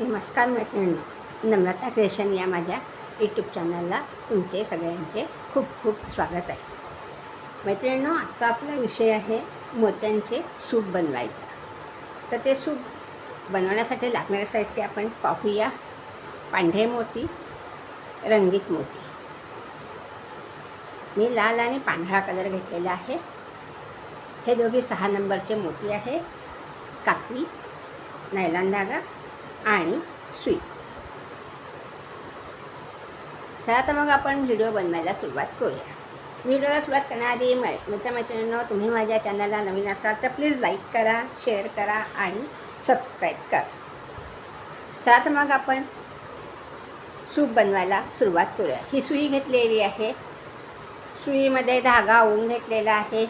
नमस्कार मैत्रिणी. नम्रता क्रिएशन या माझ्या यूट्यूब चॅनलला तुमचे सगळ्यांचे खूप खूप स्वागत आहे. मैत्रिणींनो आजचा आपला विषय आहे मोत्यांचे सूप बनवायचा. तर ते सूप बनवण्यासाठी लागणारे साहित्य आपण पाहूया. पांढरे मोती रंगीत मोती. मी लाल आणि पांढरा कलर घेतलेला आहे. हे दोघे सहा नंबरचे मोती आहे. कात्री नायलान धागा आणि सुई चला तर मग आपण व्हिडिओ बनवायला सुरुवात करूया. व्हिडिओला सुरुवात करण्याआधी मै मित्र मैत्रिणींनो तुम्ही माझ्या चॅनलला नवीन असाल तर प्लीज लाईक करा शेअर करा आणि सबस्क्राईब करा. चला तर मग आपण सूप बनवायला सुरुवात करूया. ही सुई घेतलेली आहे. सुईमध्ये धागा ओवून घेतलेला आहे.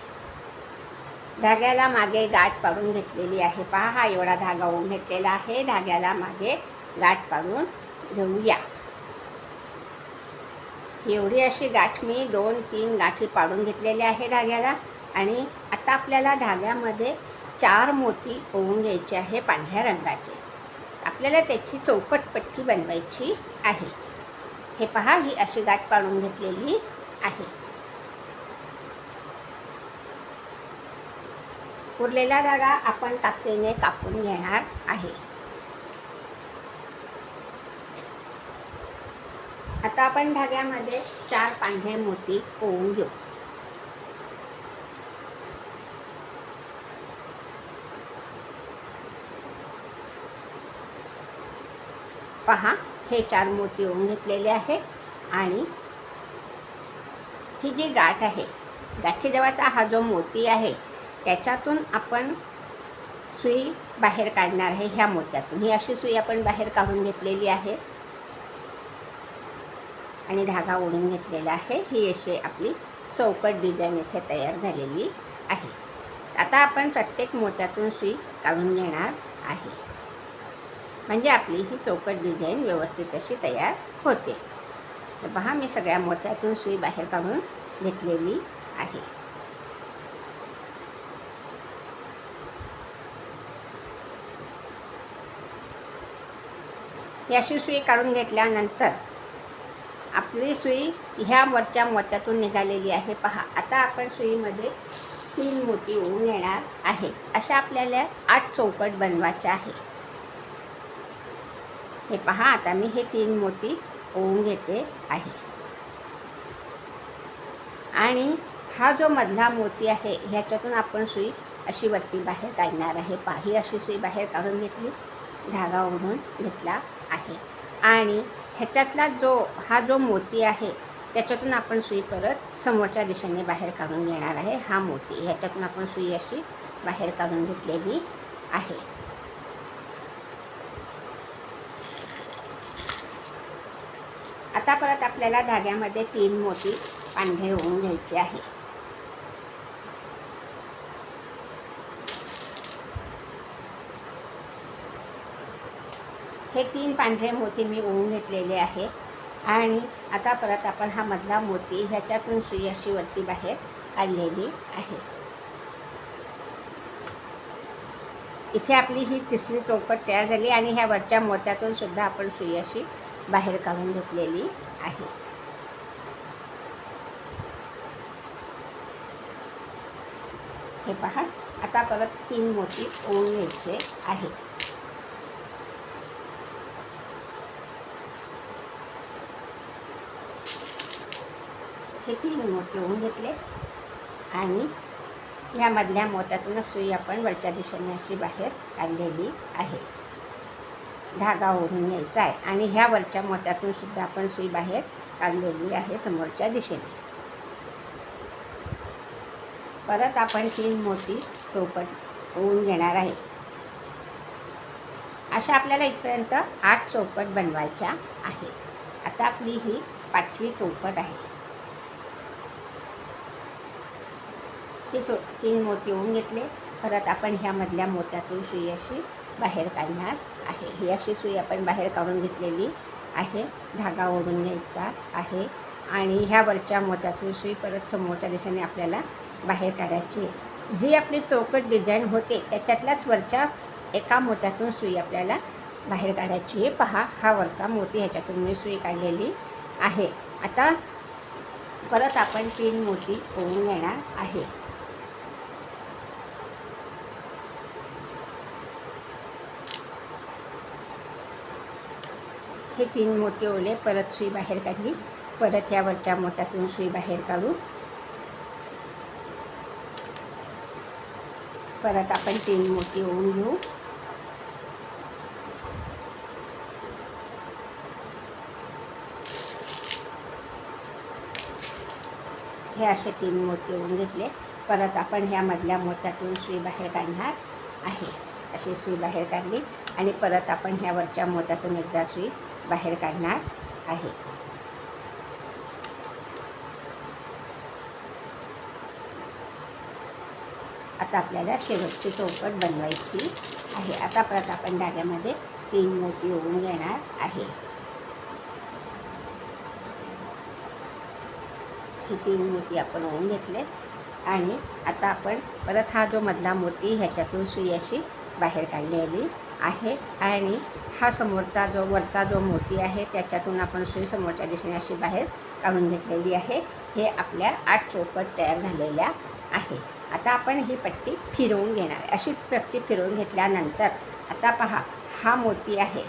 धाग्याला मागे गाठ पाडून घेतलेली आहे. पहा हा एवढा धागा होऊन घेतलेला आहे. धाग्याला मागे गाठ पाडून घेऊया. एवढी अशी गाठ मी दोन तीन गाठी पाडून घेतलेल्या आहे धाग्याला आणि आता आपल्याला धाग्यामध्ये चार मोती ओवून घ्यायचे आहे पांढऱ्या रंगाचे. आपल्याला त्याची चौकट पट्टी बनवायची आहे. हे पहा ही अशी गाठ पाडून घेतलेली आहे. उरलेला धागा आपण कात्रीने कापून घेणार आहे. आता आपण धाग्यामध्ये चार पांढरे मोती ओवून घेऊ. पहा हे चार मोती ओवून घेतलेले आहे आणि ही जी गाठ आहे गाठीजवळचा हा जो मोती आहे त्याच्यातून आपण सुई बाहेर काढणार आहे ह्या मोत्यातून. ही अशी सुई आपण बाहेर काढून घेतलेली आहे. आणि धागा ओढून घेतलेला आहे. ही अशी आपली चौकट डिझाईन इथे तयार झालेली आहे. आता आपण प्रत्येक मोत्यातून सुई काढून घेणार आहे. म्हणजे आपली ही चौकट डिझाईन व्यवस्थित अशी तयार होते. तर पहा मी सगळ्या मोत्यातून सुई बाहेर काढून घेतलेली आहे. याशी अशी सुई काढून घेतल्यानंतर आपली सुई ह्या वरच्या मोत्यातून निघालेली आहे. पहा आता आपण सुईमध्ये तीन मोती होऊन येणार आहे. अशा आपल्याला आठ चौकट बनवायच्या आहे. हे पहा आता मी हे तीन मोती ओवून घेते आहे. आणि हा जो मधला मोती आहे ह्याच्यातून आपण सुई अशी वरती बाहेर काढणार आहे. पाही अशी सुई बाहेर काढून घेतली धागा ओढून घेतला. आहे. आणि ह्याच्यातला जो हा जो मोती आहे त्याच्यातून आपण सुई परत समोरच्या दिशेने बाहेर काढून घेणार आहे. हा मोती ह्याच्यातून आपण सुई अशी बाहेर काढून घेतलेली आहे. आता परत आपल्याला धाग्यामध्ये तीन मोती पांढरे होऊन घ्यायचे आहे. हे तीन पांढरे मोती मी ओवून घेतलेले आहे. आणि आता परत आपण हा मधला मोती ह्याच्यातून सुई अशी वरती बाहेर काढलेली आहे. इथे आपली ही तिसरी चौकट तयार झाली आणि ह्या वरच्या मोत्यातून सुद्धा आपण सुई अशी बाहेर काढून घेतलेली आहे. हे पहा आता परत तीन मोती ओवून घ्यायचे आहे हे तीन मोती होऊन घेतले. आणि ह्यामधल्या मोत्यातून सुई आपण वरच्या दिशेने अशी बाहेर काढलेली आहे. धागा ओढून घ्यायचा आहे. आणि ह्या वरच्या मोत्यातून सुद्धा आपण सुई बाहेर काढलेली आहे समोरच्या दिशेने. परत आपण तीन मोती चौपट होऊन घेणार आहे. अशा आपल्याला इथपर्यंत आठ चौपट बनवायच्या आहे आता आपली ही पाचवी चौपट आहे. ती तो तीन मोती होऊन घेतले. परत आपण ह्यामधल्या मोत्यातून सुई अशी बाहेर काढणार आहे. ही अशी सुई आपण बाहेर काढून घेतलेली आहे. धागा ओढून घ्यायचा आहे. आणि ह्यावरच्या मोत्यातून सुई परत समोरच्या दिशेने आपल्याला बाहेर काढायची आहे. जी आपली चौकट डिझाईन होते त्याच्यातल्याच वरच्या एका मोत्यातून सुई आपल्याला बाहेर काढायची आहे. पहा हा वरचा मोती ह्याच्यातून मी सुई काढलेली आहे. आता परत आपण तीन मोती ओवून घेणार आहे. हे तीन मोती ओले परत सुई बाहेर काढली. परत ह्या वरच्या मोत्यातून सुई बाहेर काढू. परत आपण तीन मोती ओवून घेऊ. हे असे तीन मोती ओवून घेतले. परत आपण ह्या मधल्या मोत्यातून सुई बाहेर काढणार आहे. अशी सुई बाहेर काढली आणि परत आपण ह्या वरच्या मोत्यातून एकदा सुई बाहेर काढणार आहे. आता आपल्याला शेवटची चौकट बनवायची आहे. आता परत आपण धाग्यामध्ये तीन मोती ओवून घेणार आहे. ही तीन मोती आपण ओवून घेतले आणि आता आपण परत हा जो मधला मोती ह्याच्यातून सुई अशी बाहेर काढलेली आहे. आणि हा समोरचा जो वरचा जो मोती आहे त्याच्यातून आपण सुई समोरच्या दिशेने अशी बाहेर काढून घेतलेली आहे. हे आपल्या आठ चौकट तयार झालेल्या आहे. आता आपण ही पट्टी फिरवून घेणार अशीच पट्टी फिरवून घेतल्यानंतर आता पहा हा मोती आहे.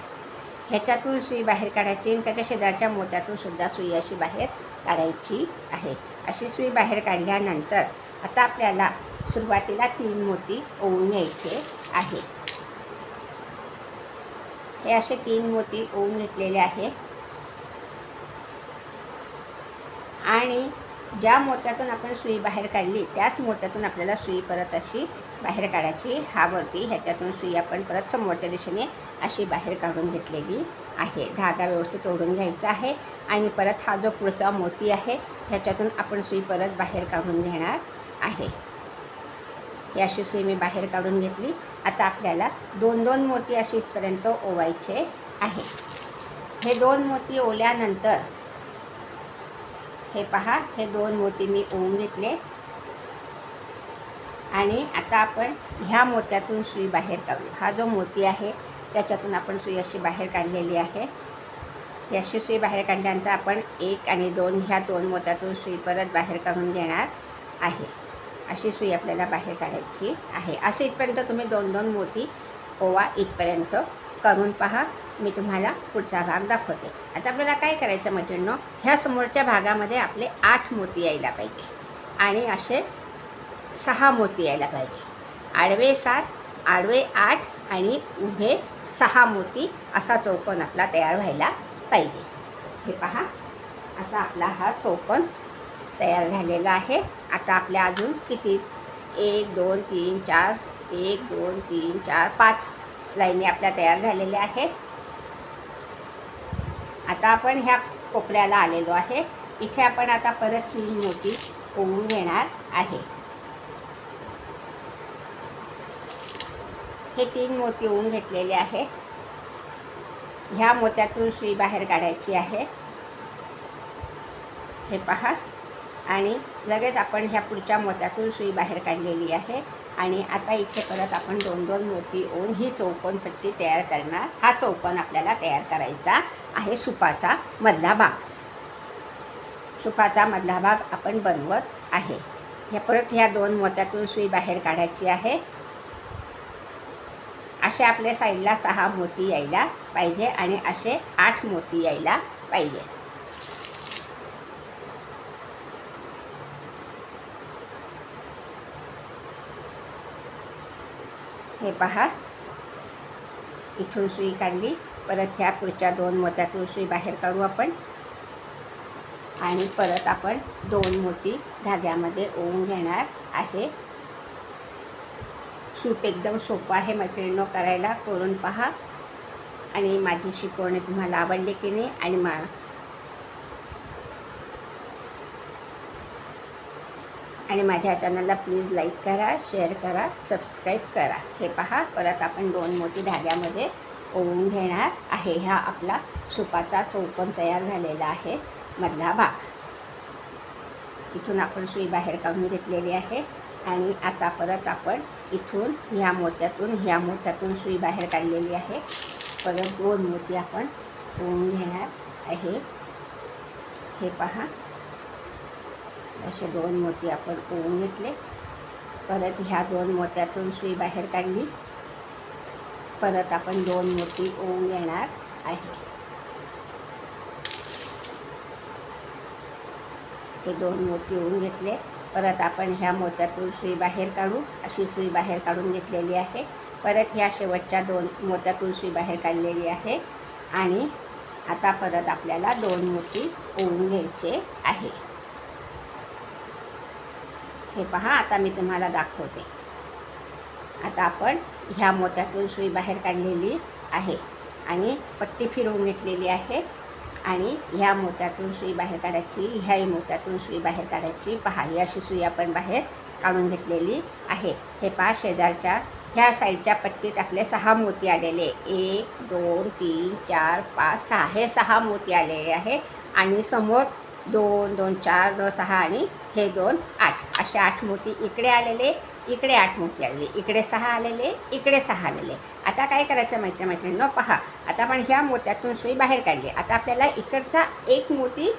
ह्याच्यातून सुई बाहेर काढायची आणि त्याच्या शेजारच्या मोत्यातून सुद्धा सुई अशी बाहेर काढायची आहे. अशी सुई बाहेर काढल्यानंतर आता आपल्याला सुरुवातीला तीन मोती ओवून घ्यायचे आहे हे असे तीन मोती ओवून घेतलेले आहे आणि ज्या मोत्यातून आपण सुई बाहेर काढली त्याच मोत्यातून आपल्याला सुई परत अशी बाहेर काढायची. हा वरती ह्याच्यातून सुई आपण परत समोरच्या दिशेने अशी बाहेर काढून घेतलेली आहे. धागा व्यवस्थित ओढून घ्यायचा आहे. आणि परत हा जो पुढचा मोती आहे ह्याच्यातून आपण सुई परत बाहेर काढून घेणार आहे. ही अशी सुई मी बाहेर काढून घेतली. आता आपल्याला दोन दोन मोती अशी इथपर्यंत ओवायचे आहे. हे दोन मोती ओल्यानंतर हे पहा हे दोन मोती मी ओवून घेतले. आणि आता आपण ह्या मोत्यातून सुई बाहेर काढू हा जो मोती आहे त्याच्यातून आपण सुई अशी बाहेर काढलेली आहे. ही अशी सुई बाहेर काढल्यानंतर आपण एक आणि दोन ह्या दोन मोत्यातून सुई परत बाहेर काढून घेणार आहे. अशी सुई आपल्याला बाहेर काढायची आहे. असे इथपर्यंत तुम्ही दोन दोन मोती ओवा इथपर्यंत करून पहा. मी तुम्हाला पुढचा भाग दाखवते. आता आपल्याला काय करायचं मैत्रिणींनो? ह्या समोरच्या भागामध्ये आपले आठ मोती यायला पाहिजे आणि असे सहा मोती यायला पाहिजे. आडवे सात आडवे आठ आणि उभे सहा मोती असा चौकोन आपला तयार व्हायला पाहिजे. हे पहा. असा आपला हा चौकोन तयार झालेला आहे. आता आपल्या अजून किती? एक दोन तीन चार. एक दोन तीन चार पाच लाईनी आपल्या तयार झालेल्या आहेत. आता आपण ह्या कोपऱ्याला आलेलो आहे. इथे आपण आता परत तीन मोती ओवून घेणार आहे. हे तीन मोती ओवून घेतलेले आहे ह्या मोत्यातून सुई बाहेर काढायची आहे. हे पहा. आणि लगेच आपण ह्या पुढच्या मोत्यातून सुई बाहेर काढलेली आहे. आणि आता इथे परत आपण दोन दोन मोती ओन ही चौकोन पट्टी तयार करणार. हा चौकोन आपल्याला तयार करायचा आहे सुपाचा मधला भाग. सुपाचा मधला भाग आपण बनवत आहे. ह्या परत ह्या दोन मोत्यातून सुई बाहेर काढायची आहे. असे आपल्या साईडला सहा मोती यायला पाहिजे आणि असे आठ मोती यायला पाहिजे. हे पहा. इथून सुई काढली. परत ह्या पुढच्या दोन मोत्यातून सुई बाहेर काढू आपण. आणि परत आपण दोन मोती धाग्यामध्ये ओवून घेणार आहे. सूप एकदम सोपं आहे मैत्रिणींनो करायला. करून पहा. आणि माझी शिकवणी तुम्हाला आवडली की नाही आणि मा आणि माझ्या चॅनलला प्लीज लाईक करा शेअर करा सबस्क्राईब करा. हे पहा परत आपण दोन मोती धाग्यामध्ये ओवून घेणार आहे. ह्या आपला सुपाचा चौपण तयार झालेला आहे. मधला भाग. इथून आपण सुई बाहेर काढून घेतलेली आहे. आणि आता परत आपण इथून ह्या मोत्यातून ह्या मोत्यातून सुई बाहेर काढलेली आहे. परत दोन मोती आपण ओवून घेणार आहे. हे पहा. असे दोन मोती आपण ओवून घेतले. परत ह्या दोन मोत्यातून सुई बाहेर काढली. परत आपण दोन मोती ओवून घेणार आहे. हे दोन मोती ओवून घेतले. परत आपण ह्या मोत्यातून सुई बाहेर काढू. अशी सुई बाहेर काढून घेतलेली आहे. परत ह्या शेवटच्या दोन मोत्यातून सुई बाहेर काढलेली आहे. आणि आता परत आपल्याला दोन मोती ओवून घ्यायचे आहे. हे पहा आता मी तुम्हाला दाखवते. आता आपण ह्या मोत्यातून सुई बाहेर काढलेली आहे आणि पट्टी फिरवून घेतलेली आहे. आणि ह्या मोत्यातून सुई बाहेर काढायची ह्याही मोत्यातून सुई बाहेर काढायची. पहा ही अशी सुई आपण बाहेर काढून घेतलेली आहे. हे पहा शेजारच्या ह्या साईडच्या पट्टीत आपले सहा मोती आलेले. एक दोन तीन चार पाच सहा. हे सहा मोती आलेले आहे. आणि समोर दोन दोन चार दोन सहा आणि हे दोन आठ. असे आठ मोती इकडे आलेले इकडे आठ मोती आलेले इकडे सहा आलेले इकडे सहा आलेले. आता काय करायचं मैत्री मैत्रिणीनं पहा. आता आपण ह्या मोत्यातून सुई बाहेर काढली. आता आपल्याला इकडचा एक मोती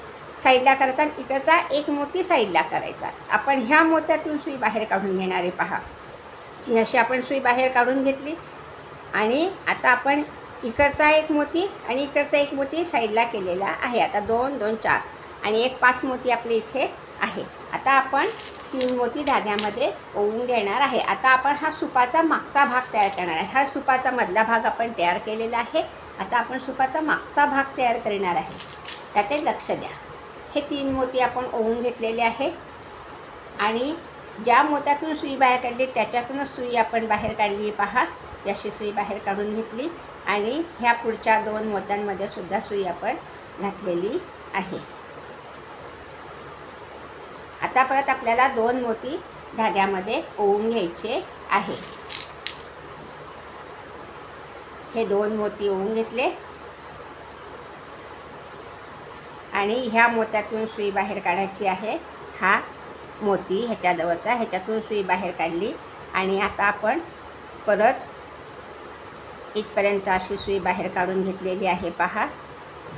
साईडला करायचा आणि इकडचा एक मोती साईडला करायचा. आपण ह्या मोत्यातून सुई बाहेर काढून घेणारे पहा. ही अशी आपण सुई बाहेर काढून घेतली. आणि आता आपण इकडचा एक मोती आणि इकडचा एक मोती साईडला केलेला आहे. आता दोन दोन चार. आणि एक पाच मोती आपले इथे आहे. आता आपण तीन मोती धाग्यामध्ये ओवून घेणार आहे. आता आपण हा सुपाचा मागचा भाग तयार करणार आहे. हा सुपाचा मधला भाग आपण तयार केलेला आहे. आता आपण सुपाचा मागचा भाग तयार करणार आहे. त्यात लक्ष द्या. हे तीन मोती आपण ओवून घेतलेले आहे. आणि ज्या मोत्यातून सुई बाहेर काढली त्याच्यातूनच सुई आपण बाहेर काढली. पहा याशी सुई बाहेर काढून घेतली. आणि ह्या पुढच्या दोन मोत्यांमध्ये सुद्धा सुई आपण घातलेली आहे. आता परत आपल्याला दोन मोती धाग्यामध्ये ओवून घ्यायचे आहे. हे दोन मोती ओवून घेतले. आणि ह्या मोत्यातून सुई बाहेर काढायची आहे. हा मोती ह्याच्याजवळचा ह्याच्यातून सुई बाहेर काढली. आणि आता आपण परत इथपर्यंत अशी सुई बाहेर काढून घेतलेली आहे. पहा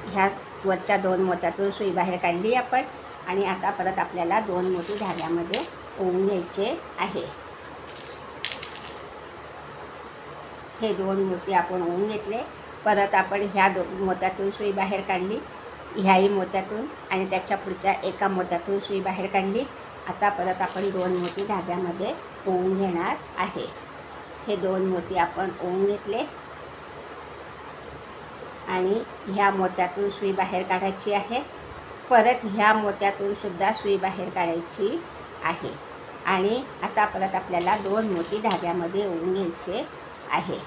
ह्या वरच्या दोन मोत्यातून सुई बाहेर काढली आपण. आणि आता परत आपल्याला दोन मोती धाग्यामध्ये ओवून घ्यायचे आहे. हे दोन मोती आपण ओवून घेतले. परत आपण ह्या दो मोत्यातून सुई बाहेर काढली. ह्याही मोत्यातून आणि त्याच्या पुढच्या एका मोत्यातून सुई बाहेर काढली. आता परत आपण दोन मोती धाग्यामध्ये ओवून घेणार आहे. हे दोन मोती आपण ओवून घेतले. आणि ह्या मोत्यातून सुई बाहेर काढायची आहे. परत ह्या मोत्यातून सुद्धा सुई बाहेर काढायची आहे. आणि आता परत आपल्याला दोन मोती धाग्यामध्ये ओवून घ्यायचे आहे.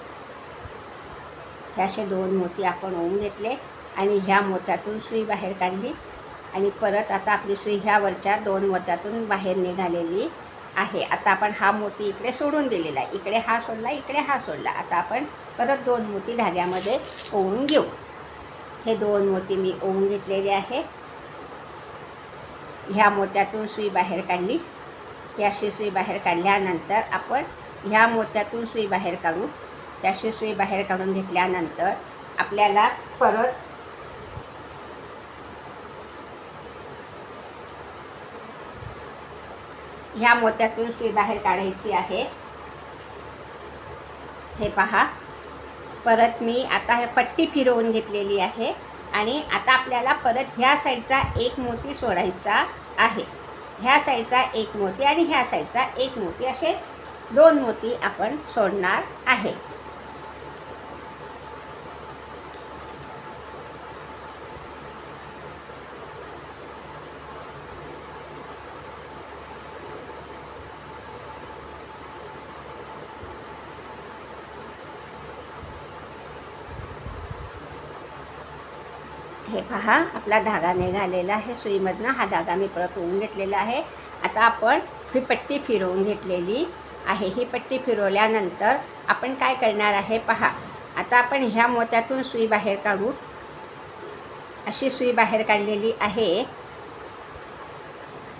हे असे दोन मोती आपण ओवून घेतले आणि ह्या मोत्यातून सुई बाहेर काढली. आणि परत आता आपली सुई ह्या वरच्या दोन मोत्यातून बाहेर निघालेली आहे. आता आपण हा मोती इकडे सोडून दिलेला आहे. इकडे हा सोडला इकडे हा सोडला. आता आपण परत दोन मोती धाग्यामध्ये ओवून घेऊ. हे दोन मोती मी ओवून घेतलेले आहे. ह्या मोत्यातून सुई बाहेर काढली. ही अशी सुई बाहेर काढल्यानंतर आपण ह्या मोत्यातून सुई बाहेर काढू. त्याशी सुई बाहेर काढून घेतल्यानंतर आपल्याला परत ह्या मोत्यातून सुई बाहेर काढायची आहे. हे पहा. परत मी आता हे पट्टी फिरवून घेतलेली आहे. आणि आता आपल्याला परत ह्या साईडचा एक मोती सोडायचा आहे. ह्या साईडचा एक मोती आणि ह्या साईडचा एक मोती. असे दोन मोती आपण सोडणार आहे. पहा आपला धागा निघालेला आहे. सुईमधनं हा धागा मी परत होऊन घेतलेला आहे. आता आपण ही पट्टी फिरवून घेतलेली आहे. ही पट्टी फिरवल्यानंतर आपण काय करणार आहे पहा. आता आपण ह्या मोत्यातून सुई बाहेर काढू. अशी सुई बाहेर काढलेली आहे.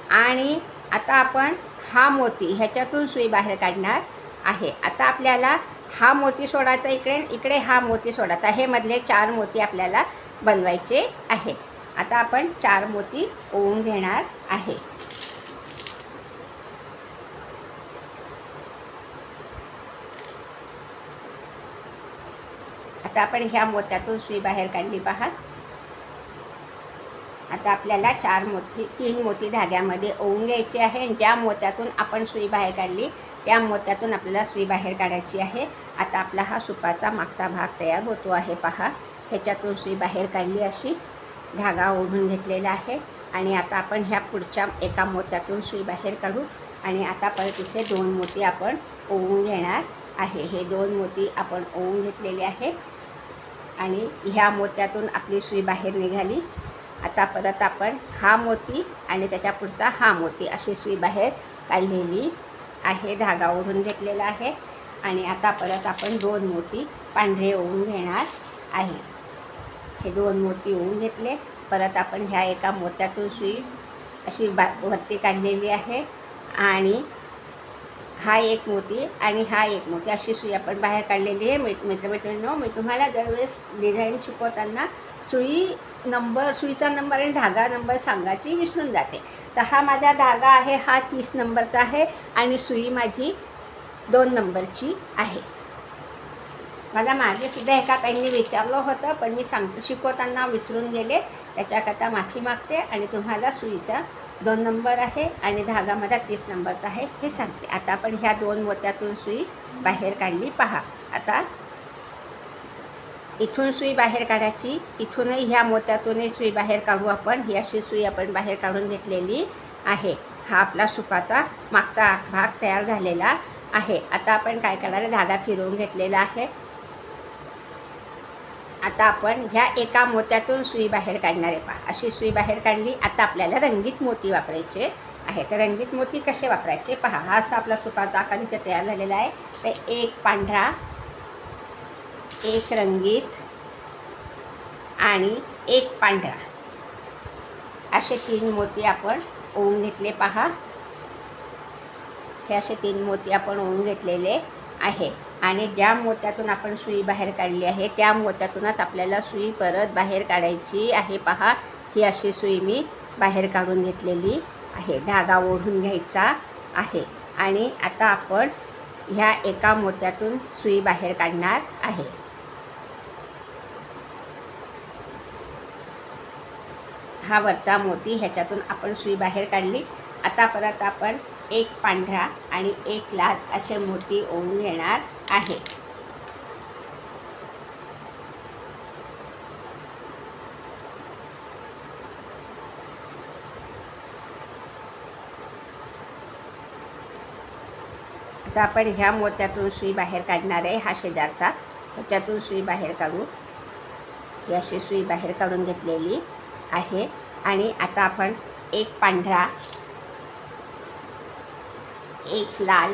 आणि आता आपण हा मोती ह्याच्यातून सुई बाहेर काढणार आहे. आता आपल्याला हा मोती सोडायचा इकडे इकडे हा मोती सोडायचा. हे मधले चार मोती आपल्याला बनवायचे आहे आता आपण चार मोती ओवून घेणार आहे. आता आपण ह्या मोत्यातून सुई बाहेर काढली पहा. आता आपल्याला चार मोती तीन मोती धाग्यामध्ये ओवून घ्यायची आहे ज्या मोत्यातून आपण सुई बाहेर काढली त्या मोत्यातून आपल्याला सुई बाहेर काढायची आहे. आता आपला हा सुपाचा मागचा भाग तयार होतो आहे. पहा ह्याच्यातून सुई बाहेर काढली अशी. धागा ओढून घेतलेला आहे. आणि आता आपण ह्या पुढच्या एका मोत्यातून सुई बाहेर काढू. आणि आता परत इथे दोन मोती आपण ओवून घेणार आहे. हे दोन मोती आपण ओवून घेतलेले आहे. आणि ह्या मोत्यातून आपली सुई बाहेर निघाली. आता परत आपण हा मोती आणि त्याच्या पुढचा हा मोती अशी सुई बाहेर काढलेली आहे धागा ओढून घेतलेला आहे. आणि आता परत आपण दोन मोती पांढरे ओढून घेणार आहे. हे दोन मोती ओढून घेतले. परत आपण ह्या एका मोत्यातून सुई अशी बा वरती काढलेली आहे. आणि हा एक मोती आणि हा एक मोती अशी सुई आपण बाहेर काढलेली आहे. मित्र मित्रमैत्रिणींनो मी तुम्हाला दरवेळेस डिझाईन शिकवताना सुई नंबर सुईचा नंबर आणि धागा नंबर सांगायची विसरून जाते. तर हा माझा धागा आहे हा तीस नंबरचा आहे आणि सुई माझी दोन नंबरची आहे. मला मागेसुद्धा एका ताईंनी विचारलं होतं पण मी सांग शिकवताना विसरून गेले. त्याच्याकरता माफी मागते आणि तुम्हाला सुईचा दोन नंबर आहे आणि धागा माझा तीस नंबरचा आहे हे सांगते. आता आपण ह्या दोन मोत्यातून सुई बाहेर काढली पहा. आता इथून सुई बाहेर काढायची. इथूनही ह्या मोत्यातूनही सुई बाहेर काढू आपण. ही अशी सुई आपण बाहेर काढून घेतलेली आहे. हा आपला सुपाचा मागचा भाग तयार झालेला आहे. आता आपण काय करणार? धागा फिरवून घेतलेला आहे. आता आपण ह्या एका मोत्यातून सुई बाहेर काढणार आहे पहा. अशी सुई बाहेर काढली आता आपल्याला रंगीत मोती वापरायचे आहे तर रंगीत मोती कसे वापरायचे? पहा हा असा आपला सुपाचा आकार इथे तयार झालेला आहे. तर एक पांढरा एक रंगीत आणि एक पांढरा. असे तीन मोती आपण ओवून घेतले पहा. हे असे तीन मोती आपण ओवून घेतलेले आहे. आणि ज्या मोत्यातून आपण सुई बाहेर काढली आहे त्या मोत्यातूनच आपल्याला सुई परत बाहेर काढायची आहे पहा. ही अशी सुई मी बाहेर काढून घेतलेली आहे. धागा ओढून घ्यायचा आहे. आणि आता आपण ह्या एका मोत्यातून सुई बाहेर काढणार आहे. हा वरचा मोती ह्याच्यातून आपण सुई बाहेर काढली. आता परत आपण एक पांढरा आणि एक लाल असे मोती ओढून घेणार आहे. आता आपण ह्या मोत्यातून सुई बाहेर काढणार आहे हा शेजारचा. ह्याच्यातून सुई बाहेर काढू. ही अशी सुई बाहेर काढून घेतलेली. आहे. आणि आता आपण एक पांढरा एक लाल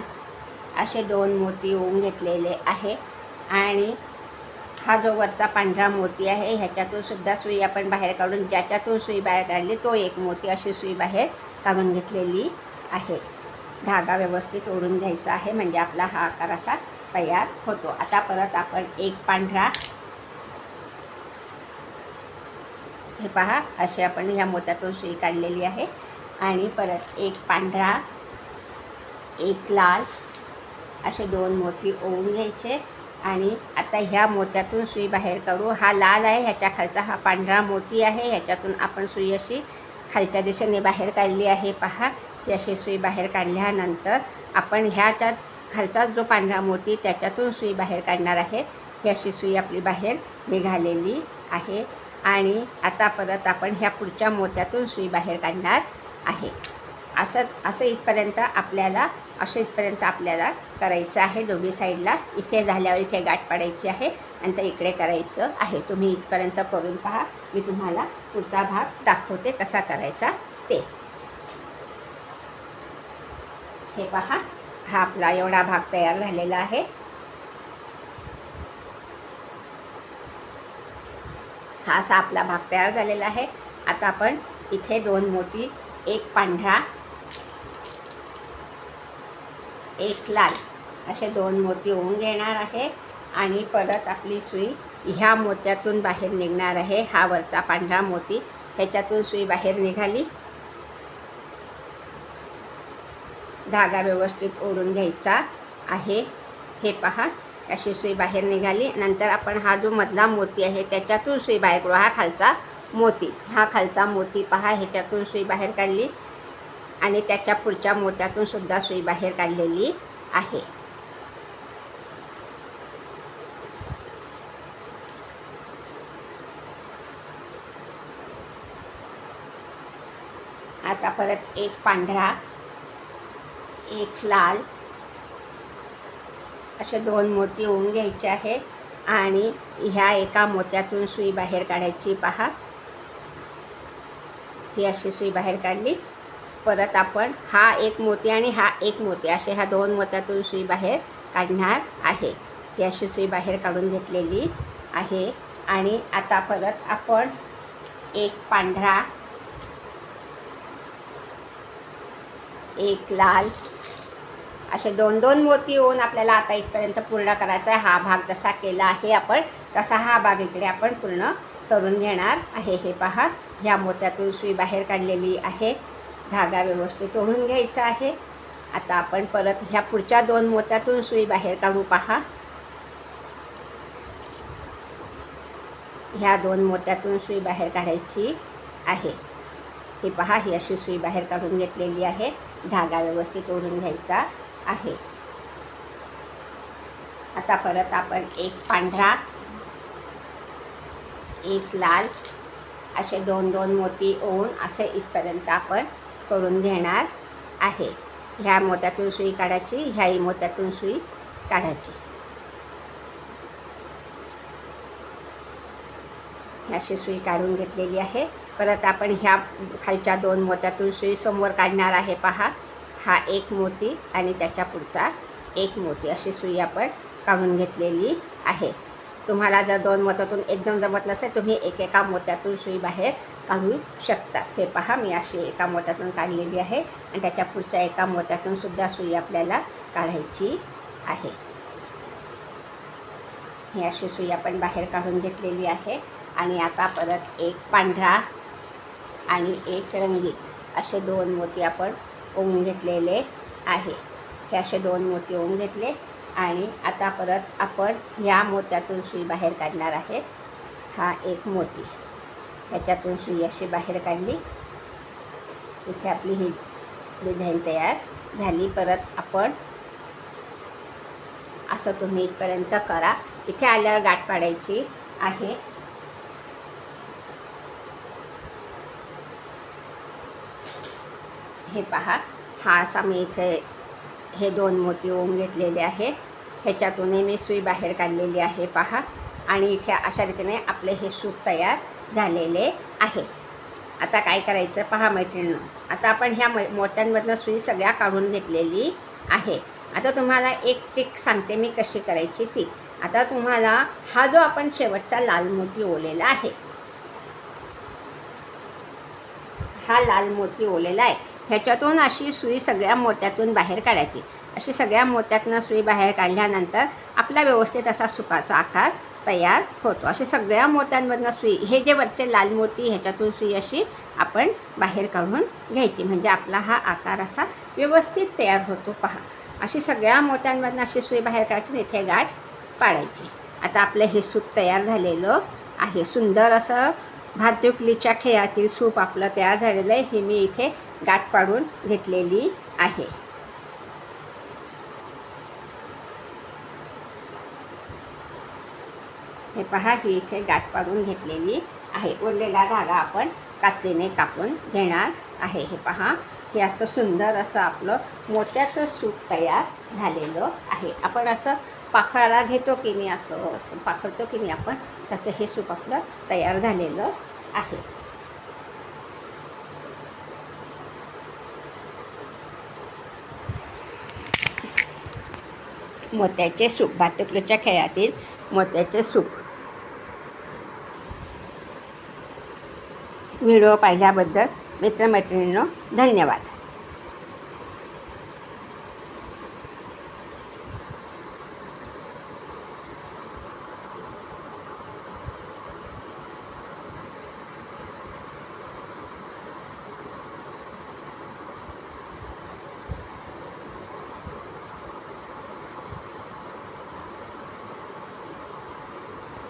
असे दोन मोती होऊन घेतलेले आहे. आणि हा जो वरचा पांढरा मोती आहे ह्याच्यातून सुद्धा सुई आपण बाहेर काढून ज्याच्यातून सुई बाहेर काढली तो एक मोती अशी सुई बाहेर काढून घेतलेली आहे. धागा व्यवस्थित ओढून घ्यायचा आहे म्हणजे आपला हा आकार असा तयार होतो. आता परत आपण एक पांढरा हे पहा असे आपण ह्या मोत्यातून सुई काढलेली आहे. आणि परत एक पांढरा एक लाल असे दोन मोती ओवून घ्यायचे. आणि आता ह्या मोत्यातून सुई बाहेर काढू. हा लाल आहे ह्याच्या खालचा हा पांढरा मोती आहे. ह्याच्यातून आपण सुई अशी खालच्या दिशेने बाहेर काढली आहे पहा. ही अशी सुई बाहेर काढल्यानंतर आपण ह्याच्यात खालचा जो पांढरा मोती त्याच्यातून सुई बाहेर काढणार आहे. ही अशी सुई आपली बाहेर निघालेली आहे. आणि आता परत आपण ह्या पुढच्या मोत्यातून सुई बाहेर काढणार आहे. असं असं इथपर्यंत आपल्याला असं इथपर्यंत आपल्याला करायचं आहे दोन्ही साईडला. इथे झाल्यावर इथे गाठ पाडायची आहे आणि तर इकडे करायचं आहे. तुम्ही इथपर्यंत करून पहा. मी तुम्हाला पुढचा भाग दाखवते कसा करायचा ते. हे पहा. हा आपला एवढा भाग तयार झालेला आहे. हा असा आपला भाग तयार झालेला आहे. आता आपण इथे दोन मोती एक पांढरा एक लाल असे दोन मोती होऊन घेणार आहे. आणि परत आपली सुई ह्या मोत्यातून बाहेर निघणार आहे. हा वरचा पांढरा मोती ह्याच्यातून सुई बाहेर निघाली. धागा व्यवस्थित ओढून घ्यायचा आहे. हे पहा. अशी सुई बाहेर निघाली. नंतर आपण हा जो मधला मोती आहे त्याच्यातून सुई बाहेर करू हा खालचा मोती. हा खालचा मोती पहा ह्याच्यातून सुई बाहेर काढली आणि त्याच्या पुढच्या मोत्यातून सुद्धा सुई बाहेर काढलेली आहे. आता परत एक पांढरा एक लाल असे दोन मोती होऊन घ्यायचे आहे आणि ह्या एका मोत्यातून सुई बाहेर काढायची. पहा. ही अशी सुई बाहेर काढली. परत आपण हा एक मोती आणि हा एक मोती असे ह्या दोन मोत्यातून सुई बाहेर काढणार आहे. ही अशी सुई बाहेर काढून घेतलेली आहे. आणि आता परत आपण एक पांढरा एक लाल असे दोन दोन मोती होऊन आपल्याला आता इथपर्यंत पूर्ण करायचा आहे. हा भाग जसा केला आहे आपण तसा हा भाग इकडे आपण पूर्ण करून घेणार आहे. हे पहा ह्या मोत्यातून सुई बाहेर काढलेली आहे. धागा व्यवस्थित ओढून घ्यायचा आहे. आता आपण परत ह्या पुढच्या दोन मोत्यातून सुई बाहेर काढू पहा. ह्या दोन मोत्यातून सुई बाहेर काढायची आहे. ही पहा ही अशी सुई बाहेर काढून घेतलेली आहे. धागा व्यवस्थित ओढून घ्यायचा. आहे. आता परत आपण एक पांढरा एक लाल असे दोन दोन मोती ओवून असे इथपर्यंत आपण करून घेणार आहे. ह्या मोत्यातून सुई काढायची ह्याही मोत्यातून सुई काढायची. अशी सुई काढून घेतलेली आहे. परत आपण ह्या खालच्या दोन मोत्यातून सुई समोर काढणार आहे पहा. हा एक मोती आणि त्याच्या पुढचा एक मोती अशी सुई आपण काढून घेतलेली आहे. तुम्हाला जर दोन मोत्यातून एकदम जमत नसेल तुम्ही एकेका मोत्यातून सुई बाहेर काढू शकतात. हे पहा मी अशी एका मोत्यातून काढलेली आहे आणि त्याच्या पुढच्या एका मोत्यातून सुद्धा सुई आपल्याला काढायची आहे. ही अशी सुई आपण बाहेर काढून घेतलेली आहे आणि आता परत एक पांढरा आणि एक रंगीत असे दोन मोती आपण ओवून घेतलेले आहे. हे असे दोन मोती ओवून घेतले आणि आता परत आपण या मोत्यातून सुई बाहेर काढणार आहे. हा एक मोती. ह्याच्यातून सुई अशी बाहेर काढली. इथे आपली ही डिझाईन तयार झाली. परत आपण असं तुम्ही इथपर्यंत करा. इथे आल्यावर गाठ पाडायची आहे. हे पहा. हा असा मी इथे हे दोन मोती ओम घेतलेले आहेत. ह्याच्यातूनही मी सुई बाहेर काढलेली आहे पहा. आणि इथे अशा रीतीने आपले हे सूप तयार झालेले आहे. आता काय करायचं पहा मैत्रिणीनं. आता आपण ह्या मै मोत्यांमधनं सुई सगळ्या काढून घेतलेली आहे. आता तुम्हाला एक ट्रिक सांगते मी कशी करायची ती. आता तुम्हाला हा जो आपण शेवटचा लाल मोती ओलेला आहे. हा लाल मोती ओलेला आहे. ह्याच्यातून अशी सुई सगळ्या मोत्यातून बाहेर काढायची. अशी सगळ्या मोत्यातनं सुई बाहेर काढल्यानंतर आपला व्यवस्थित असा सुपाचा आकार तयार होतो. अशी सगळ्या मोत्यांमधनं सुई हे जे वरचे लाल मोती ह्याच्यातून सुई अशी आपण बाहेर काढून घ्यायची. म्हणजे आपला हा आकार असा व्यवस्थित तयार होतो. पहा अशी सगळ्या मोत्यांमधनं अशी सुई बाहेर काढायची आणि इथे गाठ पाडायची. आता आपलं हे सूप तयार झालेलं आहे. सुंदर असं भातुकलीच्या खेळातील सूप आपलं तयार झालेलं आहे. हे मी इथे गाठ पाडून घेतलेली आहे. हे पहा ही इथे गाठ पाडून घेतलेली आहे. उरलेला धागा आपण कात्रीने कापून घेणार आहे. हे पहा हे असं सुंदर असं आपलं मोत्याचं सूप तयार झालेलं आहे. आपण असं पाखळाला घेतो की नाही असं असं पाखडतो की नाही आपण तसं हे सूप आपलं तयार झालेलं आहे. मोत्याचे सूप भातुकलूच्या खेळातील मोत्याचे सूप. व्हिडिओ पाहिल्याबद्दल मित्रमैत्रिणींनो धन्यवाद.